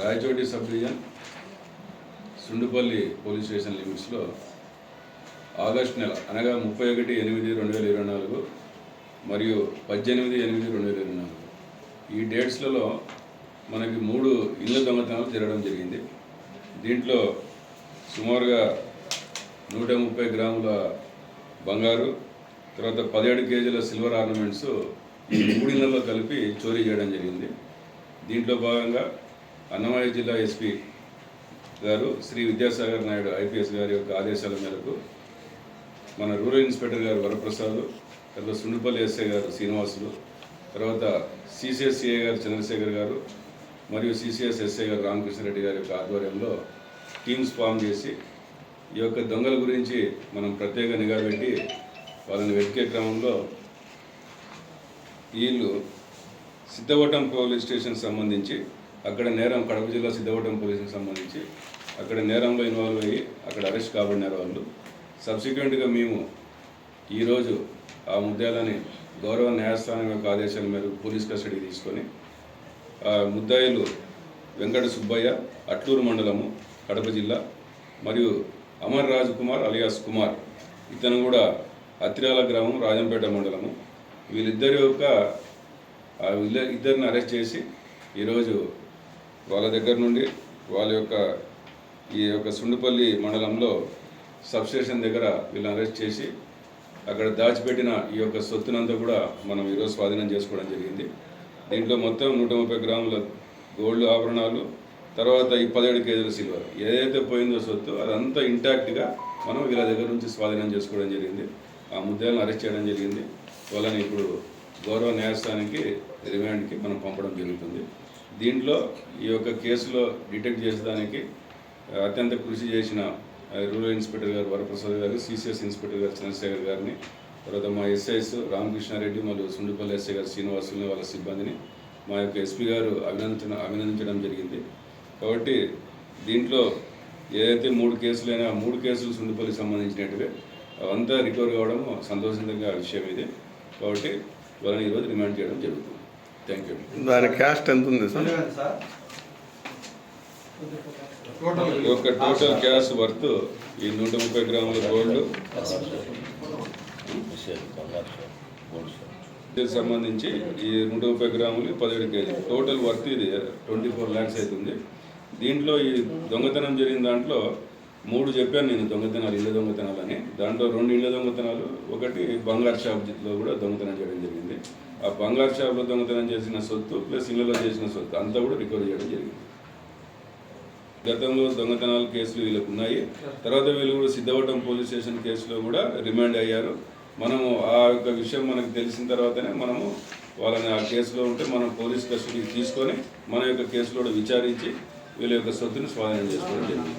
Rayachoti sub division Sundupalli police station లిమిట్స్లో August నెల అనగా ముప్పై ఒకటి ఎనిమిది రెండు వేల ఇరవై నాలుగు మరియు పద్దెనిమిది ఎనిమిది రెండు వేల ఇరవై నాలుగు. ఈ డేట్స్లలో మనకి మూడు ఇళ్ళ దొంగతనాలు జరగడం జరిగింది. దీంట్లో సుమారుగా నూట ముప్పై గ్రాముల బంగారు తర్వాత పదిహేడు కేజీల సిల్వర్ ఆర్నమెంట్స్ ఈ మూడిళ్ళలో కలిపి చోరీ చేయడం జరిగింది. దీంట్లో భాగంగా అన్నమయ్య జిల్లా ఎస్పీ గారు శ్రీ విద్యాసాగర్ నాయుడు ఐపీఎస్ గారి యొక్క ఆదేశాల మేరకు మన రూరల్ ఇన్స్పెక్టర్ గారు వరప్రసాద్ తర్వాత సుండుపల్లి ఎస్ఐ గారు శ్రీనివాసులు తర్వాత సిసిఎస్సిఏ గారు చంద్రశేఖర్ గారు మరియు సిసిఎస్ ఎస్ఐ గారు రామకృష్ణారెడ్డి గారి యొక్క ఆధ్వర్యంలో టీమ్స్ ఫామ్ చేసి ఈ యొక్క దొంగల గురించి మనం ప్రత్యేక నిఘా పెట్టి వాళ్ళని వెతికే క్రమంలో వీళ్ళు సిద్ధవటం పోలీస్ స్టేషన్ సంబంధించి అక్కడ నేరం కడప జిల్లా సిద్ధవటం పోలీసుకి సంబంధించి అక్కడ నేరంలో ఇన్వాల్వ్ అయ్యి అక్కడ అరెస్ట్ కాబడినారు వాళ్ళు. సబ్సిక్వెంట్గా మేము ఈరోజు ఆ ముద్దాలని గౌరవ న్యాయస్థానం యొక్క ఆదేశాల మేరకు పోలీస్ కస్టడీ తీసుకొని ఆ ముద్దాయిలు వెంకట సుబ్బయ్య అట్లూరు మండలము కడప జిల్లా మరియు అమర్ రాజ్ కుమార్ అలియాస్ కుమార్ ఇతను కూడా అత్రియాల గ్రామం రాజంపేట మండలము. వీళ్ళిద్దరి యొక్క ఇద్దరిని అరెస్ట్ చేసి ఈరోజు వాళ్ళ దగ్గర నుండి వాళ్ళ యొక్క ఈ యొక్క సుండుపల్లి మండలంలో సబ్స్టేషన్ దగ్గర వీళ్ళని అరెస్ట్ చేసి అక్కడ దాచిపెట్టిన ఈ యొక్క సొత్తునంతా కూడా మనం ఈరోజు స్వాధీనం చేసుకోవడం జరిగింది. దీంట్లో మొత్తం నూట ముప్పై గ్రాముల గోల్డ్ ఆభరణాలు తర్వాత ఈ పదిహేడు కేజీల సిల్వర్. ఏదైతే పోయిందో సొత్తు అదంతా ఇంటాక్ట్గా మనం వీళ్ళ దగ్గర నుంచి స్వాధీనం చేసుకోవడం జరిగింది. ఆ ముద్దాలను అరెస్ట్ చేయడం జరిగింది. వాళ్ళని ఇప్పుడు గౌరవ న్యాయస్థానానికి రిమాండ్కి మనం పంపడం జరుగుతుంది. దీంట్లో ఈ యొక్క కేసులో డిటెక్ట్ చేసేదానికి అత్యంత కృషి చేసిన రూరల్ ఇన్స్పెక్టర్ గారు వరప్రసాద్ గారు సిసిఎస్ ఇన్స్పెక్టర్ గారు చంద్రశేఖర్ గారిని తర్వాత మా ఎస్ఐస్ రామకృష్ణారెడ్డి మరియు సుండిపల్లి ఎస్ఐ గారు శ్రీనివాసుల్ని వాళ్ళ సిబ్బందిని మా యొక్క ఎస్పీ గారు అభినందించడం అభినందించడం జరిగింది. కాబట్టి దీంట్లో ఏదైతే మూడు కేసులైనా ఆ మూడు కేసులు సుండుపల్లికి సంబంధించినట్టువే అవంతా రికవర్ కావడం సంతోషంగా విషయం ఇది. కాబట్టి వాళ్ళని ఈరోజు రిమాండ్ చేయడం జరుగుతుంది. దాని క్యాస్ట్ ఎంత ఉంది సార్? యొక్క టోటల్ క్యాష్ వర్త్ ఈ నూట ముప్పై గ్రాముల గోల్డ్ సంబంధించి ఈ నూట ముప్పై గ్రాములు పదిహేడు కేజీ. టోటల్ వర్త్ ఇది ట్వంటీ ఫోర్ ల్యాక్స్ అవుతుంది దీంట్లో ఈ దొంగతనం జరిగిన దాంట్లో మూడు చెప్పాను నేను దొంగతనాలు ఇళ్ళ దొంగతనాలని దాంట్లో రెండు ఇళ్ళ దొంగతనాలు ఒకటి బంగారు షాప్లో కూడా దొంగతనం చేయడం జరిగింది. ఆ బంగారు షాప్లో దొంగతనం చేసిన సొత్తు ప్లస్ ఇళ్ళలో చేసిన సొత్తు అంతా కూడా రికవర్ చేయడం జరిగింది. గతంలో దొంగతనాల కేసులు వీళ్ళకు ఉన్నాయి. తర్వాత వీళ్ళు కూడా సిద్ధవటం పోలీస్ స్టేషన్ కేసులో కూడా రిమాండ్ అయ్యారు. మనము ఆ యొక్క విషయం మనకు తెలిసిన తర్వాతనే మనము వాళ్ళని ఆ కేసులో ఉంటే మనం పోలీస్ కస్టడీకి తీసుకొని మన యొక్క కేసులో కూడా విచారించి వీళ్ళ యొక్క సొత్తుని స్వాధీనం చేసుకోవడం జరిగింది.